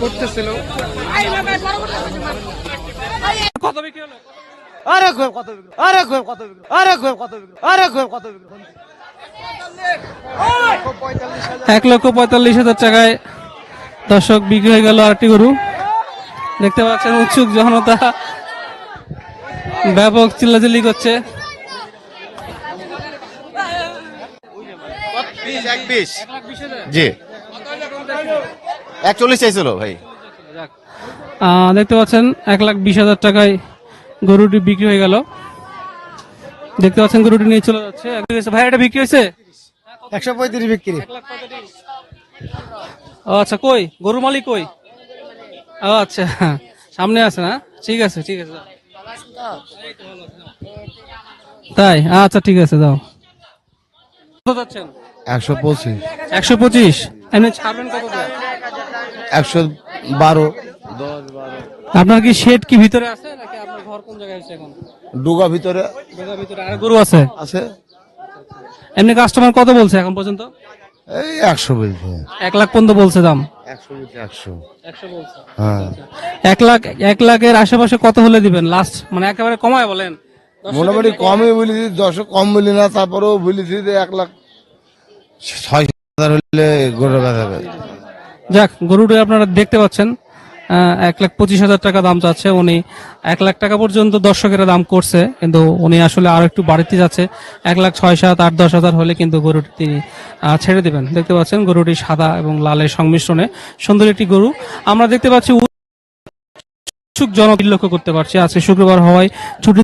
করতেছিল। কত বিক্রি হলো? আরে গোয়েব কত বিক্রি আরে গোয়েব কত বিক্রি আরে গোয়েব কত বিক্রি আরে গোয়েব কত বিক্রি। এক লক্ষ পঁয়তাল্লিশ হাজার টাকায় দর্শক বিক্রি হয়ে গেল আরেকটি গরু। দেখতে পাচ্ছেন উৎসুক জনতা ব্যাপক চিল্লাচিল্লি করছে। জি। একচল্লিশ চাইছিল ভাই। দেখতে পাচ্ছেন এক লাখ বিশ হাজার টাকায় গরুটি বিক্রি হয়ে গেল। দেখতে পাচ্ছেন গরুটি নিয়ে চলে যাচ্ছে। ভাই এটা বিক্রি হয়েছে? একশো পঁয়ত্রিশ বিক্রি। ও আচ্ছা কই? গরু মালিক কই? ও আচ্ছা সামনে আছে না? ঠিক আছে ঠিক আছে যাও। তাই? আচ্ছা ঠিক আছে কত যাচ্ছেন? একশো পঁচিশ। একশো পঁচিশ? এমনি ছাড়বেন কত একশো বারো। আপনার কি শেড কি ভিতরে আছে নাকি আপনার ঘর কোন জায়গায় আছে এখন? ডুগা ভিতরে। জায়গার ভিতরে আর গরু আছে? আছে। এমনি কাস্টমার কত বলছে এখন পর্যন্ত? এই একশো বলছে। এক লাখ পর্যন্ত বলছে দাম? হ্যাঁ। এক লাখ এক লাখের আশেপাশে কত হলে দিবেন? লাস্ট মানে একেবারে কমায় বলেন। মোটামুটি কমই বলেছি দশ কম বলি না তারপরেও বলেছি যে এক লাখ ছয় হাজার হলে গরু যাক, গরুটা আপনারা দেখতে পাচ্ছেন এক লাখ পঁচিশ হাজার টাকা দাম চাচ্ছে। উনি এক লাখ টাকা পর্যন্ত দর্শকেরা দাম করছে, কিন্তু উনি আসলে আরও একটু বাড়িতে যাচ্ছে। এক লাখ ছয় সাত, আট, দশ হাজার হলে কিন্তু গরুটি তিনি ছেড়ে দিবেন। দেখতে পাচ্ছেন, গরুটি সাদা এবং লালের সংমিশ্রণে সুন্দর একটি গরু। আমরা দেখতে পাচ্ছি, উৎসুক জনক লক্ষ্য করতে পারছি। আজকে শুক্রবার হওয়ায় ছুটি